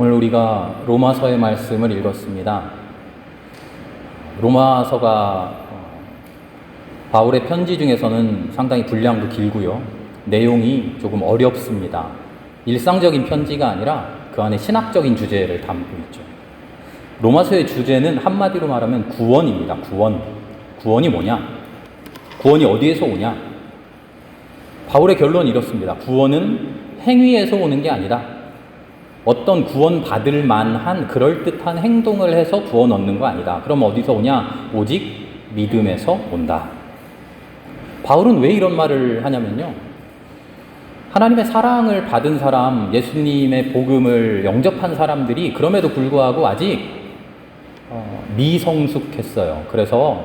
오늘 우리가 로마서의 말씀을 읽었습니다. 로마서가 어, 바울의 편지 중에서는 상당히 분량도 길고요. 내용이 조금 어렵습니다. 일상적인 편지가 아니라 그 안에 신학적인 주제를 담고 있죠. 로마서의 주제는 한마디로 말하면 구원입니다. 구원. 구원이 뭐냐? 구원이 어디에서 오냐? 바울의 결론은 이렇습니다. 구원은 행위에서 오는 게 아니다. 어떤 구원 받을 만한 그럴듯한 행동을 해서 구원 얻는 거 아니다. 그럼 어디서 오냐? 오직 믿음에서 온다. 바울은 왜 이런 말을 하냐면요. 하나님의 사랑을 받은 사람, 예수님의 복음을 영접한 사람들이 그럼에도 불구하고 아직 어, 미성숙했어요. 그래서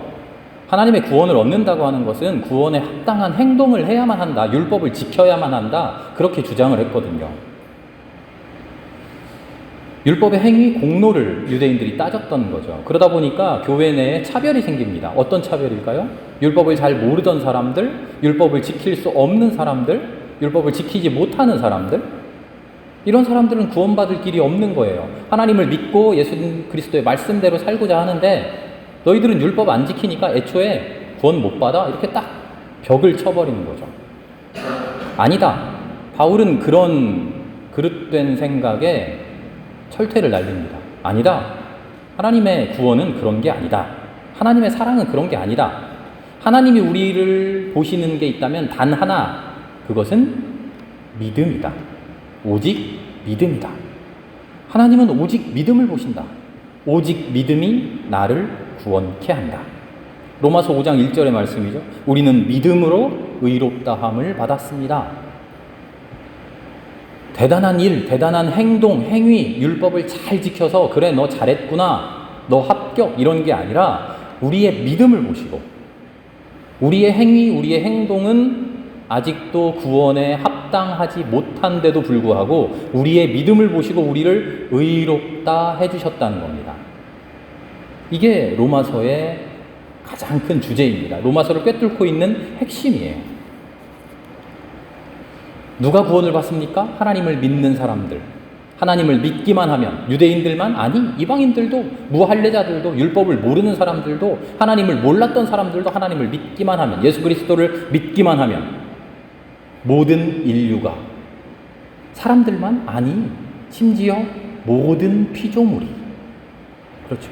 하나님의 구원을 얻는다고 하는 것은 구원에 합당한 행동을 해야만 한다. 율법을 지켜야만 한다. 그렇게 주장을 했거든요. 율법의 행위 공로를 유대인들이 따졌던 거죠. 그러다 보니까 교회 내에 차별이 생깁니다. 어떤 차별일까요? 율법을 잘 모르던 사람들, 율법을 지킬 수 없는 사람들, 율법을 지키지 못하는 사람들, 이런 사람들은 구원받을 길이 없는 거예요. 하나님을 믿고 예수 그리스도의 말씀대로 살고자 하는데 너희들은 율법 안 지키니까 애초에 구원 못 받아? 이렇게 딱 벽을 쳐버리는 거죠. 아니다. 바울은 그런 그릇된 생각에 철퇴를 날립니다. 아니다. 하나님의 구원은 그런 게 아니다. 하나님의 사랑은 그런 게 아니다. 하나님이 우리를 보시는 게 있다면 단 하나, 그것은 믿음이다. 오직 믿음이다. 하나님은 오직 믿음을 보신다. 오직 믿음이 나를 구원케 한다. 로마서 5장 1절의 말씀이죠. 우리는 믿음으로 의롭다함을 받았습니다. 대단한 일, 대단한 행동, 행위, 율법을 잘 지켜서 그래 너 잘했구나. 너 합격 이런 게 아니라 우리의 믿음을 보시고 우리의 행위, 우리의 행동은 아직도 구원에 합당하지 못한데도 불구하고 우리의 믿음을 보시고 우리를 의롭다 해주셨다는 겁니다. 이게 로마서의 가장 큰 주제입니다. 로마서를 꿰뚫고 있는 핵심이에요. 누가 구원을 받습니까? 하나님을 믿는 사람들. 하나님을 믿기만 하면 유대인들만 아니 이방인들도 무할례자들도 율법을 모르는 사람들도 하나님을 몰랐던 사람들도 하나님을 믿기만 하면 예수 그리스도를 믿기만 하면 모든 인류가 사람들만 아니 심지어 모든 피조물이 그렇죠?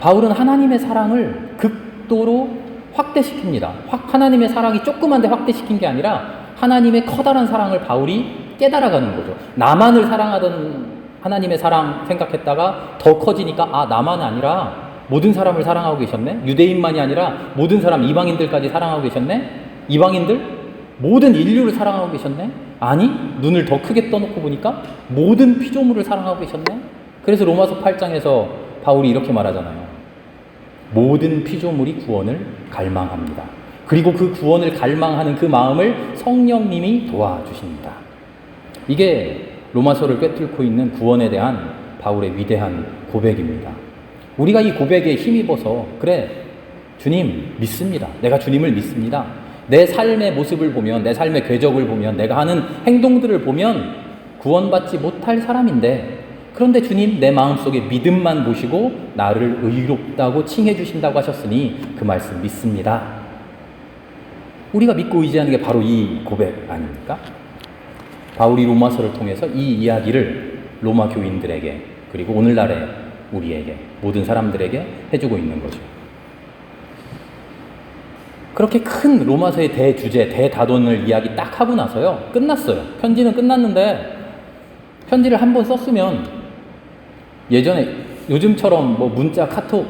바울은 하나님의 사랑을 극도로 확대시킵니다. 확 하나님의 사랑이 조그만데 확대시킨 게 아니라 하나님의 커다란 사랑을 바울이 깨달아가는 거죠. 나만을 사랑하던 하나님의 사랑 생각했다가 더 커지니까 아 나만 아니라 모든 사람을 사랑하고 계셨네. 유대인만이 아니라 모든 사람 이방인들까지 사랑하고 계셨네. 이방인들 모든 인류를 사랑하고 계셨네? 아니, 눈을 더 크게 떠놓고 보니까 모든 피조물을 사랑하고 계셨네? 그래서 로마서 8장에서 바울이 이렇게 말하잖아요. 모든 피조물이 구원을 갈망합니다. 그리고 그 구원을 갈망하는 그 마음을 성령님이 도와주십니다. 이게 로마서를 꿰뚫고 있는 구원에 대한 바울의 위대한 고백입니다. 우리가 이 고백에 힘입어서, 그래, 주님 믿습니다. 내가 주님을 믿습니다. 내 삶의 모습을 보면, 내 삶의 궤적을 보면, 내가 하는 행동들을 보면 구원받지 못할 사람인데, 그런데 주님 내 마음속에 믿음만 보시고 나를 의롭다고 칭해 주신다고 하셨으니 그 말씀 믿습니다. 우리가 믿고 의지하는 게 바로 이 고백 아닙니까? 바울이 로마서를 통해서 이 이야기를 로마 교인들에게 그리고 오늘날의 우리에게 모든 사람들에게 해주고 있는 거죠. 그렇게 큰 로마서의 대주제, 대다돈을 이야기 딱 하고 나서요. 끝났어요. 편지는 끝났는데 편지를 한 번 썼으면 예전에 요즘처럼 뭐 문자, 카톡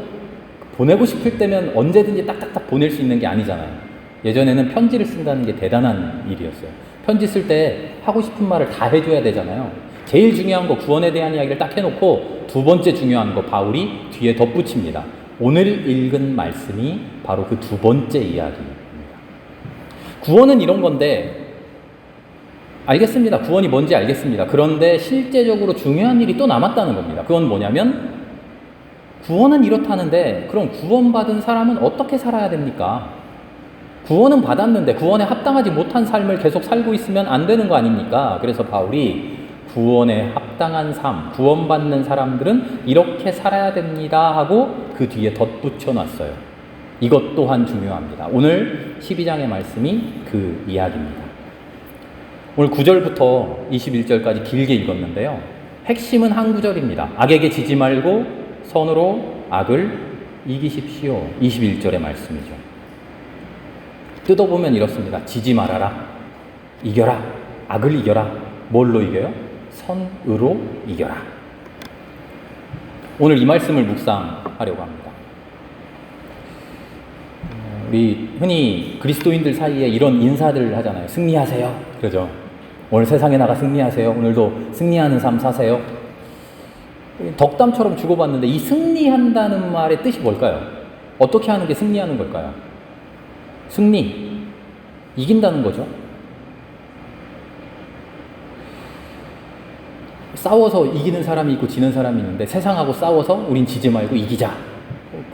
보내고 싶을 때면 언제든지 딱딱딱 보낼 수 있는 게 아니잖아요. 예전에는 편지를 쓴다는 게 대단한 일이었어요. 편지 쓸 때 하고 싶은 말을 다 해줘야 되잖아요. 제일 중요한 거 구원에 대한 이야기를 딱 해놓고 두 번째 중요한 거 바울이 뒤에 덧붙입니다. 오늘 읽은 말씀이 바로 그 두 번째 이야기입니다. 구원은 이런 건데, 알겠습니다. 구원이 뭔지 알겠습니다. 그런데 실제적으로 중요한 일이 또 남았다는 겁니다. 그건 뭐냐면, 구원은 이렇다는데, 그럼 구원받은 사람은 어떻게 살아야 됩니까? 구원은 받았는데, 구원에 합당하지 못한 삶을 계속 살고 있으면 안 되는 거 아닙니까? 그래서 바울이 구원에 합당한 삶, 구원받는 사람들은 이렇게 살아야 됩니다 하고 그 뒤에 덧붙여 놨어요. 이것 또한 중요합니다. 오늘 12장의 말씀이 그 이야기입니다. 오늘 9절부터 21절까지 길게 읽었는데요. 핵심은 한 구절입니다. 악에게 지지 말고 선으로 악을 이기십시오. 21절의 말씀이죠. 뜯어보면 이렇습니다. 지지 말아라. 이겨라. 악을 이겨라. 뭘로 이겨요? 선으로 이겨라. 오늘 이 말씀을 묵상하려고 합니다. 어, 우리 흔히 그리스도인들 사이에 이런 인사들 하잖아요. 승리하세요. 그러죠. 오늘 세상에 나가 승리하세요. 오늘도 승리하는 삶 사세요. 덕담처럼 주고받는데 이 승리한다는 말의 뜻이 뭘까요? 어떻게 하는 게 승리하는 걸까요? 승리. 이긴다는 거죠. 싸워서 이기는 사람이 있고 지는 사람이 있는데 세상하고 싸워서 우린 지지 말고 이기자.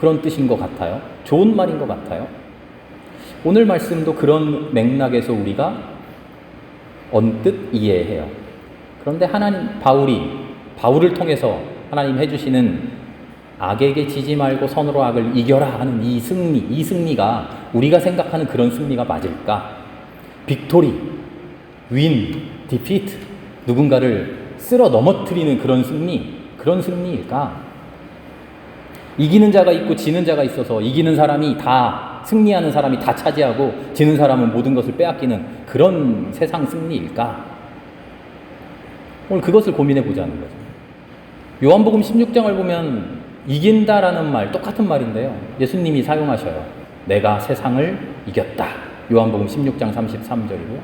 그런 뜻인 것 같아요. 좋은 말인 것 같아요. 오늘 말씀도 그런 맥락에서 우리가 언뜻 이해해요. 그런데 하나님, 바울이, 바울을 통해서 하나님 해주시는 악에게 지지 말고 선으로 악을 이겨라 하는 이 승리, 이 승리가 우리가 생각하는 그런 승리가 맞을까? 빅토리, 윈, 디피트, 누군가를 쓸어 넘어뜨리는 그런 승리, 그런 승리일까? 이기는 자가 있고 지는 자가 있어서 이기는 사람이 다 승리하는 사람이 다 차지하고 지는 사람은 모든 것을 빼앗기는 그런 세상 승리일까? 오늘 그것을 고민해 보자는 거죠. 요한복음 16장을 보면 이긴다라는 말 똑같은 말인데요. 예수님이 사용하셔요. 내가 세상을 이겼다. 요한복음 16장 33절이고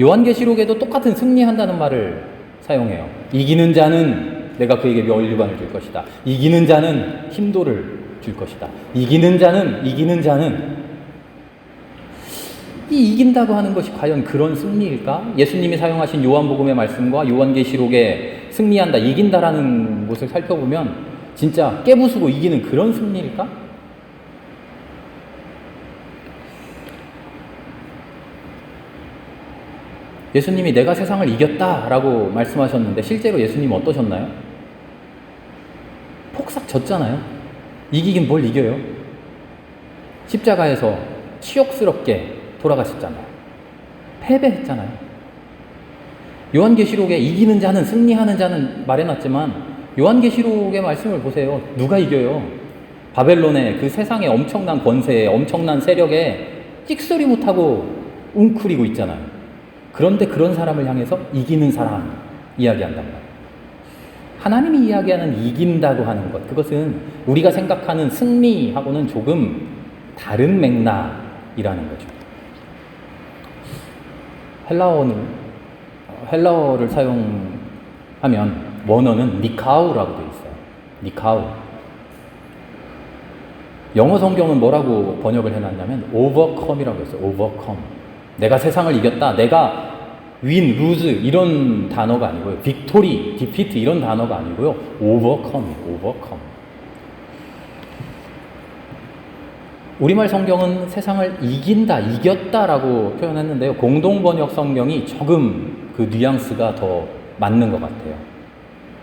요한계시록에도 똑같은 승리한다는 말을 사용해요. 이기는 자는 내가 그에게 멸류관을 줄 것이다. 이기는 자는 힘도를 줄 것이다. 이기는 자는 이기는 자는 이 이긴다고 하는 것이 과연 그런 승리일까? 예수님이 사용하신 요한복음의 말씀과 요한계시록에 승리한다, 이긴다라는 것을 살펴보면 진짜 깨부수고 이기는 그런 승리일까? 예수님이 내가 세상을 이겼다라고 말씀하셨는데 실제로 예수님 어떠셨나요? 폭삭 졌잖아요. 이기긴 뭘 이겨요? 십자가에서 치욕스럽게 돌아가셨잖아요. 패배했잖아요. 요한계시록에 이기는 자는 승리하는 자는 말해놨지만 요한계시록의 말씀을 보세요. 누가 이겨요? 바벨론의 그 세상의 엄청난 권세에 엄청난 세력에 찍소리 못하고 웅크리고 있잖아요. 그런데 그런 사람을 향해서 이기는 사람 이야기한단 말이에요. 하나님이 이야기하는 이긴다고 하는 것, 그것은 우리가 생각하는 승리하고는 조금 다른 맥락이라는 거죠. 헬라어는, 헬라어를 사용하면 원어는 니카우라고 되어 있어요. 니카우. 영어 성경은 뭐라고 번역을 해놨냐면 overcome이라고 했어요. overcome. 내가 세상을 이겼다. 내가 win, lose 이런 단어가 아니고요. victory, defeat 이런 단어가 아니고요. overcome, overcome. 우리말 성경은 세상을 이긴다, 이겼다라고 표현했는데요. 공동 번역 성경이 조금 그 뉘앙스가 더 맞는 것 같아요.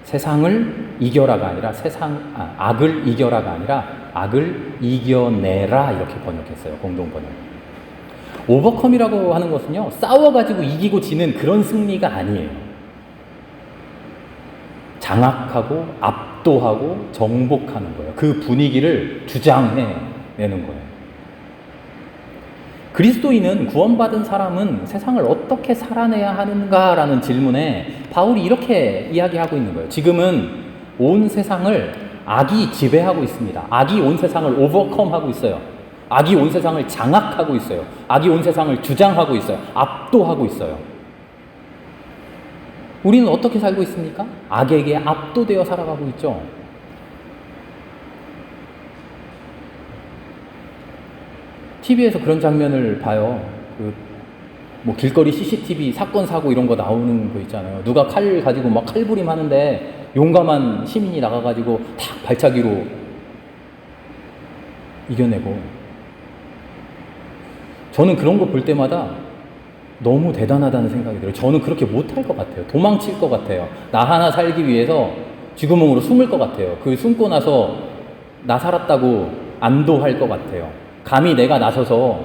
세상을 이겨라가 아니라 세상 아, 악을 이겨라가 아니라 악을 이겨내라 이렇게 번역했어요. 공동 번역. 오버컴이라고 하는 것은요, 싸워가지고 이기고 지는 그런 승리가 아니에요. 장악하고 압도하고 정복하는 거예요. 그 분위기를 주장해 내는 거예요. 그리스도인은 구원받은 사람은 세상을 어떻게 살아내야 하는가라는 질문에 바울이 이렇게 이야기하고 있는 거예요. 지금은 온 세상을 악이 지배하고 있습니다. 악이 온 세상을 오버컴하고 있어요. 악이 온 세상을 장악하고 있어요. 악이 온 세상을 주장하고 있어요. 압도하고 있어요. 우리는 어떻게 살고 있습니까? 악에게 압도되어 살아가고 있죠. TV에서 그런 장면을 봐요. 그, 뭐 길거리 CCTV 사건 사고 이런 거 나오는 거 있잖아요. 누가 칼 가지고 막 칼부림 하는데 용감한 시민이 나가가지고 탁 발차기로 이겨내고 저는 그런 거 볼 때마다 너무 대단하다는 생각이 들어요. 저는 그렇게 못할 것 같아요. 도망칠 것 같아요. 나 하나 살기 위해서 쥐구멍으로 숨을 것 같아요. 그 숨고 나서 나 살았다고 안도할 것 같아요. 감히 내가 나서서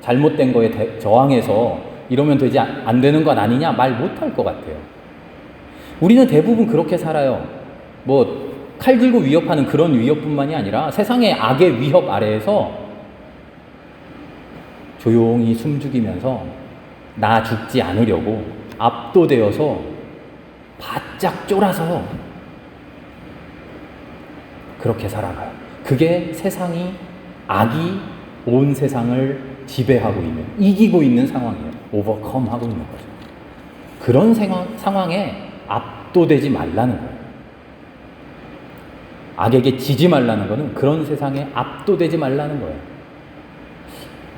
잘못된 거에 대- 저항해서 이러면 되지 안, 안 되는 것 아니냐 말 못할 것 같아요. 우리는 대부분 그렇게 살아요. 뭐 칼 들고 위협하는 그런 위협뿐만이 아니라 세상의 악의 위협 아래에서 조용히 숨죽이면서 나 죽지 않으려고 압도되어서 바짝 쫄아서 그렇게 살아가요. 그게 세상이 악이 온 세상을 지배하고 있는, 이기고 있는 상황이에요. 오버컴 하고 있는 거죠. 그런 상황, 상황에 압도되지 말라는 거예요. 악에게 지지 말라는 거는 그런 세상에 압도되지 말라는 거예요.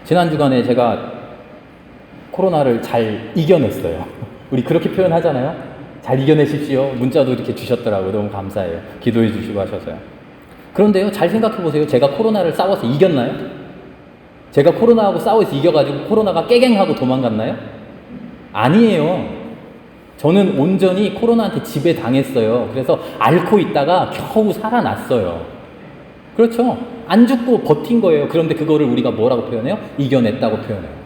지난 주간에 제가 코로나를 잘 이겨냈어요. 우리 그렇게 표현하잖아요. 잘 이겨내십시오. 문자도 이렇게 주셨더라고요. 너무 감사해요. 기도해 주시고 하셔서요. 그런데요, 잘 생각해 보세요. 제가 코로나를 싸워서 이겼나요? 제가 코로나하고 싸워서 이겨가지고 코로나가 깨갱하고 도망갔나요? 아니에요. 저는 온전히 코로나한테 지배당했어요. 그래서 앓고 있다가 겨우 살아났어요. 그렇죠. 안 죽고 버틴 거예요. 그런데 그거를 우리가 뭐라고 표현해요? 이겨냈다고 표현해요.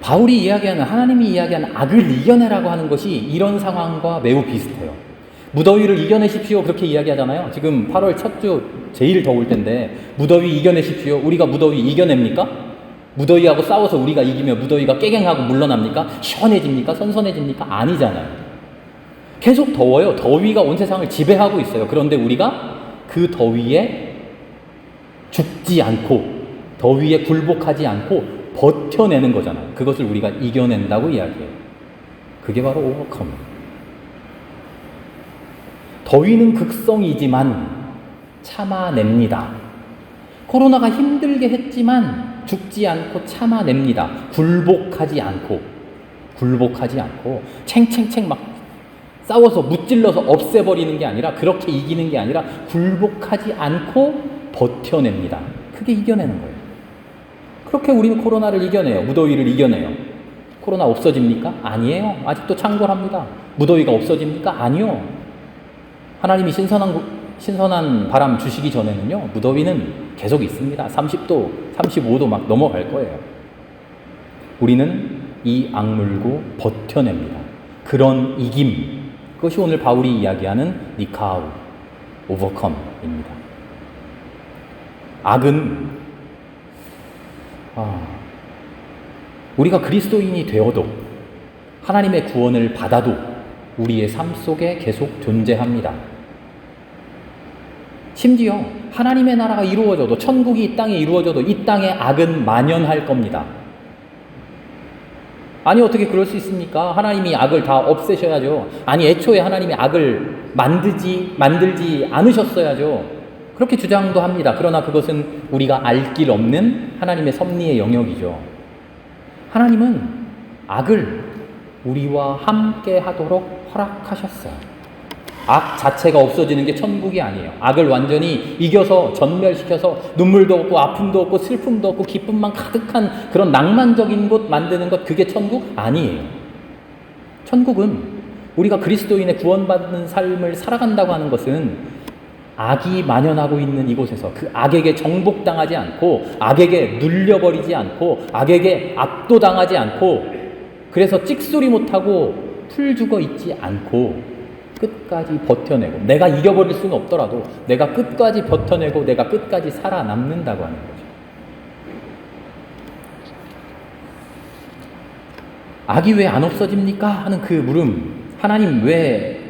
바울이 이야기하는 하나님이 이야기하는 악을 이겨내라고 하는 것이 이런 상황과 매우 비슷해요. 무더위를 이겨내십시오. 그렇게 이야기하잖아요. 지금 8월 첫 주 제일 더울 텐데 무더위 이겨내십시오. 우리가 무더위 이겨냅니까? 무더위하고 싸워서 우리가 이기면 무더위가 깨갱하고 물러납니까? 시원해집니까? 선선해집니까? 아니잖아요. 계속 더워요. 더위가 온 세상을 지배하고 있어요. 그런데 우리가 그 더위에 죽지 않고 더위에 굴복하지 않고 버텨내는 거잖아요. 그것을 우리가 이겨낸다고 이야기해요. 그게 바로 오버컴. 더위는 극성이지만 참아냅니다. 코로나가 힘들게 했지만 죽지 않고 참아냅니다. 굴복하지 않고, 굴복하지 않고, 챙챙챙 막 싸워서 무찔러서 없애버리는 게 아니라, 그렇게 이기는 게 아니라, 굴복하지 않고 버텨냅니다. 그게 이겨내는 거예요. 그렇게 우리는 코로나를 이겨내요. 무더위를 이겨내요. 코로나 없어집니까? 아니에요. 아직도 창궐합니다. 무더위가 없어집니까? 아니요. 하나님이 신선한, 구- 신선한 바람 주시기 전에는요, 무더위는 계속 있습니다. 30도, 35도 막 넘어갈 거예요. 우리는 이 악물고 버텨냅니다. 그런 이김. 그것이 오늘 바울이 이야기하는 니카우, 오버컴입니다. 악은, 아, 우리가 그리스도인이 되어도, 하나님의 구원을 받아도, 우리의 삶 속에 계속 존재합니다. 심지어 하나님의 나라가 이루어져도 천국이 이 땅에 이루어져도 이 땅에 악은 만연할 겁니다. 아니 어떻게 그럴 수 있습니까? 하나님이 악을 다 없애셔야죠. 아니 애초에 하나님이 악을 만들지 만들지 않으셨어야죠. 그렇게 주장도 합니다. 그러나 그것은 우리가 알 길 없는 하나님의 섭리의 영역이죠. 하나님은 악을 우리와 함께 하도록 허락하셨어요. 악 자체가 없어지는 게 천국이 아니에요. 악을 완전히 이겨서 전멸시켜서 눈물도 없고 아픔도 없고 슬픔도 없고 기쁨만 가득한 그런 낭만적인 곳 만드는 것 그게 천국 아니에요. 천국은 우리가 그리스도인의 구원받는 삶을 살아간다고 하는 것은 악이 만연하고 있는 이곳에서 그 악에게 정복당하지 않고 악에게 눌려버리지 않고 악에게 압도당하지 않고 그래서 찍소리 못하고 풀 죽어 있지 않고 끝까지 버텨내고 내가 이겨버릴 수는 없더라도 내가 끝까지 버텨내고 내가 끝까지 살아남는다고 하는 거죠. 악이 왜 안 없어집니까? 하는 그 물음. 하나님 왜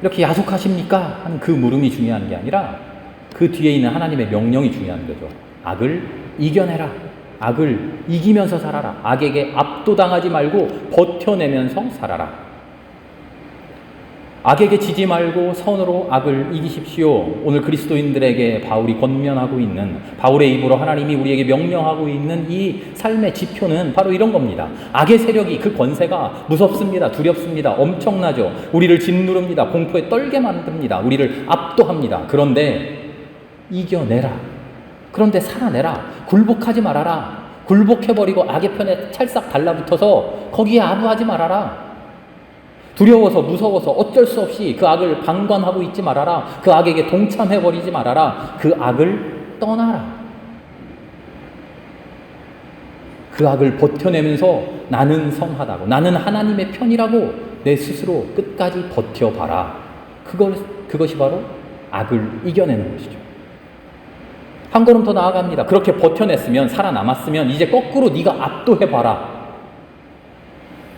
이렇게 야속하십니까? 하는 그 물음이 중요한 게 아니라 그 뒤에 있는 하나님의 명령이 중요한 거죠. 악을 이겨내라. 악을 이기면서 살아라. 악에게 압도당하지 말고 버텨내면서 살아라. 악에게 지지 말고 선으로 악을 이기십시오. 오늘 그리스도인들에게 바울이 권면하고 있는 바울의 입으로 하나님이 우리에게 명령하고 있는 이 삶의 지표는 바로 이런 겁니다. 악의 세력이 그 권세가 무섭습니다. 두렵습니다. 엄청나죠. 우리를 짓누릅니다. 공포에 떨게 만듭니다. 우리를 압도합니다. 그런데 이겨내라. 그런데 살아내라. 굴복하지 말아라. 굴복해버리고 악의 편에 찰싹 달라붙어서 거기에 아부하지 말아라. 두려워서 무서워서 어쩔 수 없이 그 악을 방관하고 있지 말아라. 그 악에게 동참해버리지 말아라. 그 악을 떠나라. 그 악을 버텨내면서 나는 선하다고, 나는 하나님의 편이라고 내 스스로 끝까지 버텨봐라. 그걸, 그것이 바로 악을 이겨내는 것이죠. 한 걸음 더 나아갑니다. 그렇게 버텨냈으면, 살아남았으면, 이제 거꾸로 네가 압도해봐라.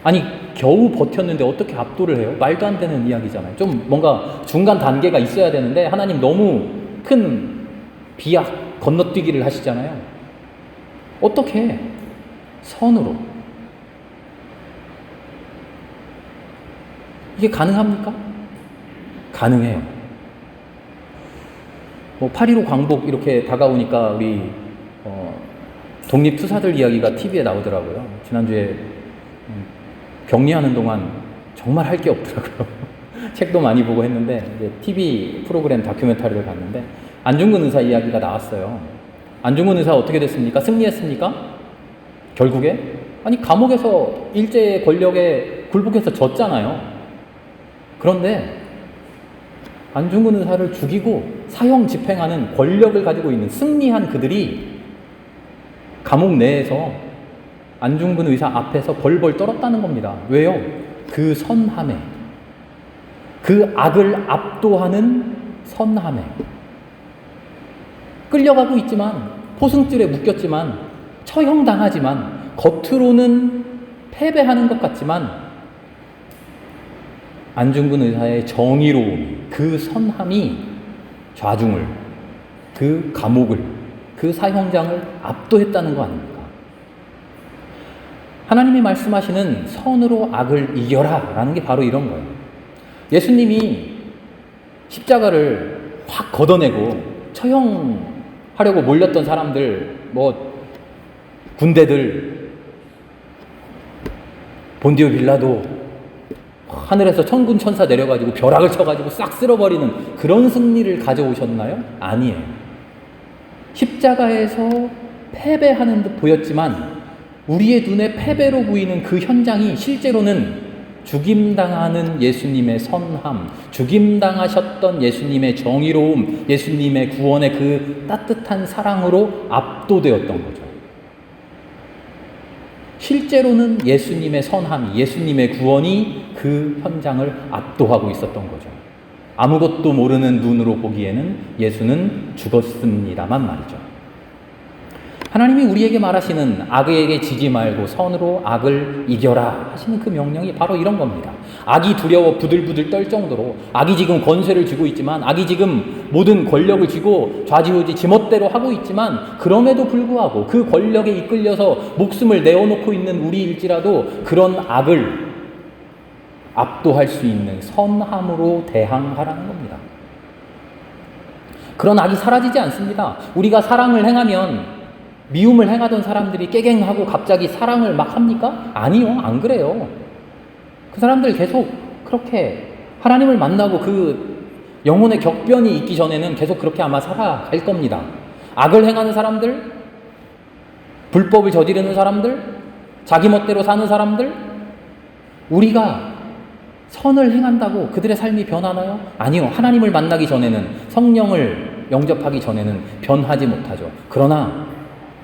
아니, 겨우 버텼는데 어떻게 압도를 해요? 말도 안 되는 이야기잖아요. 좀 뭔가 중간 단계가 있어야 되는데, 하나님 너무 큰 비약 건너뛰기를 하시잖아요. 어떻게 해? 선으로. 이게 가능합니까? 가능해요. 뭐 8.15 광복 이렇게 다가오니까 우리 어, 독립투사들 이야기가 TV에 나오더라고요. 지난주에 음, 격리하는 동안 정말 할 게 없더라고요. 책도 많이 보고 했는데 이제 TV 프로그램 다큐멘터리를 봤는데 안중근 의사 이야기가 나왔어요. 안중근 의사 어떻게 됐습니까? 승리했습니까? 결국에 아니 감옥에서 일제의 권력에 굴복해서 졌잖아요. 그런데 안중근 의사를 죽이고 사형 집행하는 권력을 가지고 있는 승리한 그들이 감옥 내에서 안중근 의사 앞에서 벌벌 떨었다는 겁니다. 왜요? 그 선함에 그 악을 압도하는 선함에 끌려가고 있지만 포승줄에 묶였지만 처형당하지만 겉으로는 패배하는 것 같지만 안중근 의사의 정의로움, 그 선함이 좌중을, 그 감옥을, 그 사형장을 압도했다는 거 아닙니까? 하나님이 말씀하시는 선으로 악을 이겨라 라는 게 바로 이런 거예요. 예수님이 십자가를 확 걷어내고 처형하려고 몰렸던 사람들, 뭐, 군대들, 본디오 빌라도 하늘에서 천군 천사 내려가지고 벼락을 쳐가지고 싹 쓸어버리는 그런 승리를 가져오셨나요? 아니에요. 십자가에서 패배하는 듯 보였지만 우리의 눈에 패배로 보이는 그 현장이 실제로는 죽임당하는 예수님의 선함, 죽임당하셨던 예수님의 정의로움, 예수님의 구원의 그 따뜻한 사랑으로 압도되었던 거죠. 실제로는 예수님의 선함이, 예수님의 구원이 그 현장을 압도하고 있었던 거죠. 아무것도 모르는 눈으로 보기에는 예수는 죽었습니다만 말이죠. 하나님이 우리에게 말하시는 악에게 지지 말고 선으로 악을 이겨라 하시는 그 명령이 바로 이런 겁니다. 악이 두려워 부들부들 떨 정도로 악이 지금 권세를 쥐고 있지만 악이 지금 모든 권력을 쥐고 좌지우지 지멋대로 하고 있지만 그럼에도 불구하고 그 권력에 이끌려서 목숨을 내어놓고 있는 우리일지라도 그런 악을 압도할 수 있는 선함으로 대항하라는 겁니다. 그런 악이 사라지지 않습니다. 우리가 사랑을 행하면 미움을 행하던 사람들이 깨갱하고 갑자기 사랑을 막 합니까? 아니요, 안 그래요. 그 사람들 계속 그렇게 하나님을 만나고 그 영혼의 격변이 있기 전에는 계속 그렇게 아마 살아갈 겁니다. 악을 행하는 사람들, 불법을 저지르는 사람들, 자기 멋대로 사는 사람들, 우리가 선을 행한다고 그들의 삶이 변하나요? 아니요. 하나님을 만나기 전에는 성령을 영접하기 전에는 변하지 못하죠. 그러나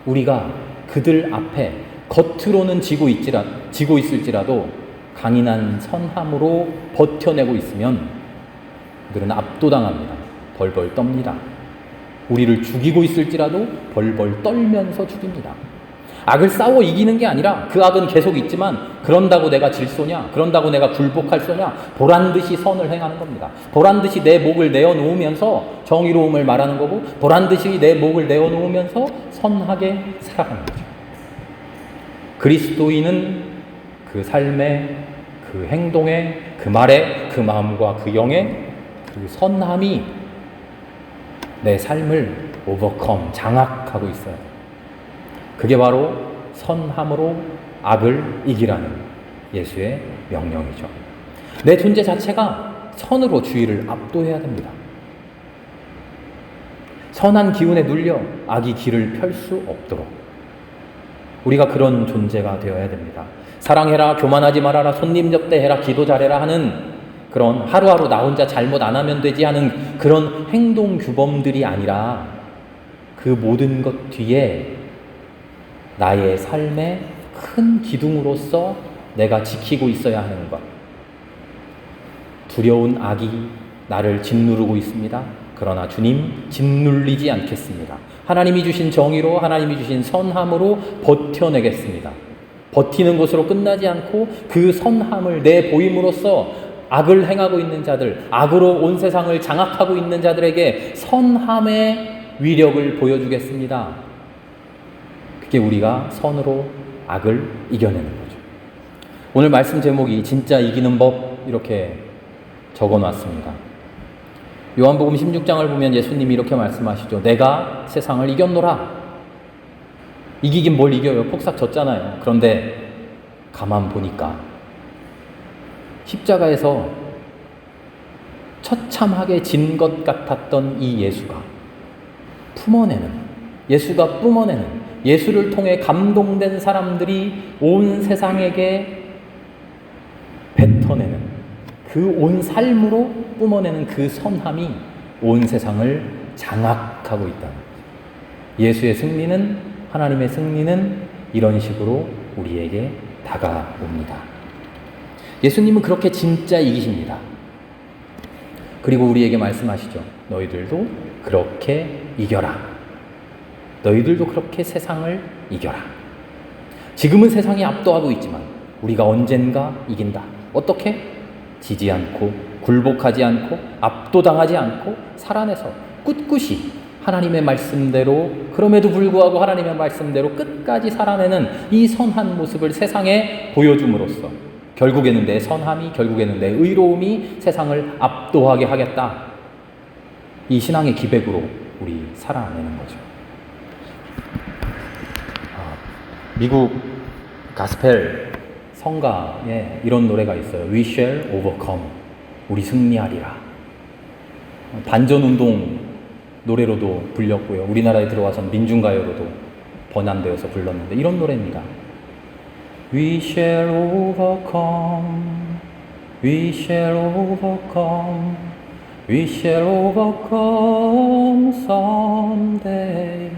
우리가 그들 앞에 겉으로는 지고 있지라 지고 있을지라도 강인한 선함으로 버텨내고 있으면 그들은 압도당합니다. 벌벌 떱니다. 우리를 죽이고 있을지라도 벌벌 떨면서 죽입니다. 악을 싸워 이기는 게 아니라 그 악은 계속 있지만 그런다고 내가 질소냐? 그런다고 내가 굴복할 소냐? 보란 듯이 선을 행하는 겁니다. 보란 듯이 내 목을 내어놓으면서 정의로움을 말하는 거고 보란 듯이 내 목을 내어놓으면서 선하게 살아가는 거죠. 그리스도인은 그 삶의 그 행동의 그 말의 그 마음과 그 영의 그 선함이 내 삶을 오버컴 장악하고 있어요. 그게 바로 선함으로 악을 이기라는 예수의 명령이죠. 내 존재 자체가 선으로 주의를 압도해야 됩니다. 선한 기운에 눌려 악이 길을 펼 수 없도록. 우리가 그런 존재가 되어야 됩니다. 사랑해라, 교만하지 말아라, 손님 접대해라, 기도 잘해라 하는 그런 하루하루 나 혼자 잘못 안 하면 되지 하는 그런 행동 규범들이 아니라 그 모든 것 뒤에 나의 삶의 큰 기둥으로서 내가 지키고 있어야 하는 것. 두려운 악이 나를 짓누르고 있습니다. 그러나 주님 짓눌리지 않겠습니다. 하나님이 주신 정의로 하나님이 주신 선함으로 버텨내겠습니다. 버티는 것으로 끝나지 않고 그 선함을 내 보임으로써 악을 행하고 있는 자들, 악으로 온 세상을 장악하고 있는 자들에게 선함의 위력을 보여주겠습니다. 그게 우리가 선으로 악을 이겨내는 거죠. 오늘 말씀 제목이 진짜 이기는 법 이렇게 적어 놨습니다. 요한복음 16장을 보면 예수님이 이렇게 말씀하시죠. 내가 세상을 이겼노라. 이기긴 뭘 이겨요? 폭삭 졌잖아요. 그런데 가만 보니까 십자가에서 처참하게 진 것 같았던 이 예수가 품어내는 예수가 뿜어내는 예수를 통해 감동된 사람들이 온 세상에게 뱉어내는 그 온 삶으로 뿜어내는 그 선함이 온 세상을 장악하고 있다. 예수의 승리는 하나님의 승리는 이런 식으로 우리에게 다가옵니다. 예수님은 그렇게 진짜 이기십니다. 그리고 우리에게 말씀하시죠. 너희들도 그렇게 이겨라. 너희들도 그렇게 세상을 이겨라. 지금은 세상이 압도하고 있지만 우리가 언젠가 이긴다. 어떻게? 지지 않고 굴복하지 않고 압도당하지 않고 살아내서 꿋꿋이 하나님의 말씀대로 그럼에도 불구하고 하나님의 말씀대로 끝까지 살아내는 이 선한 모습을 세상에 보여줌으로써 결국에는 내 선함이 결국에는 내 의로움이 세상을 압도하게 하겠다. 이 신앙의 기백으로 우리 살아내는 거죠. 미국 가스펠 성가에 이런 노래가 있어요. We shall overcome. 우리 승리하리라. 반전 운동 노래로도 불렸고요. 우리나라에 들어와선 민중가요로도 번안되어서 불렀는데 이런 노래입니다. We shall overcome. We shall overcome. We shall overcome someday.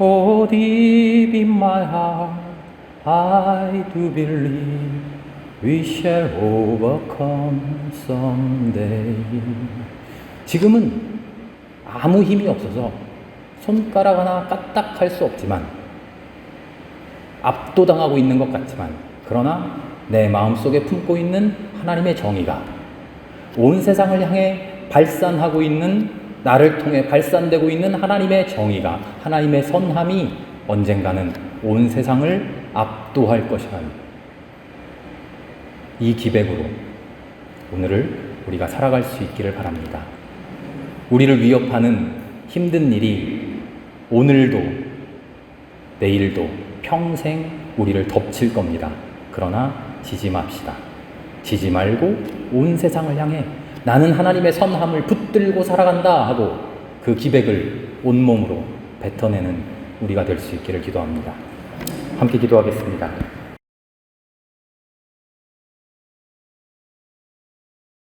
Oh, deep in my heart, I do believe we shall overcome someday. 지금은 아무 힘이 없어서 손가락 하나 까딱할 수 없지만 압도당하고 있는 것 같지만 그러나 내 마음속에 품고 있는 하나님의 정의가 온 세상을 향해 발산하고 있는 나를 통해 발산되고 있는 하나님의 정의가 하나님의 선함이 언젠가는 온 세상을 압도할 것이라는 이 기백으로 오늘을 우리가 살아갈 수 있기를 바랍니다. 우리를 위협하는 힘든 일이 오늘도 내일도 평생 우리를 덮칠 겁니다. 그러나 지지 맙시다. 지지 말고 온 세상을 향해 나는 하나님의 선함을 붙들고 살아간다 하고 그 기백을 온몸으로 뱉어내는 우리가 될 수 있기를 기도합니다. 함께 기도하겠습니다.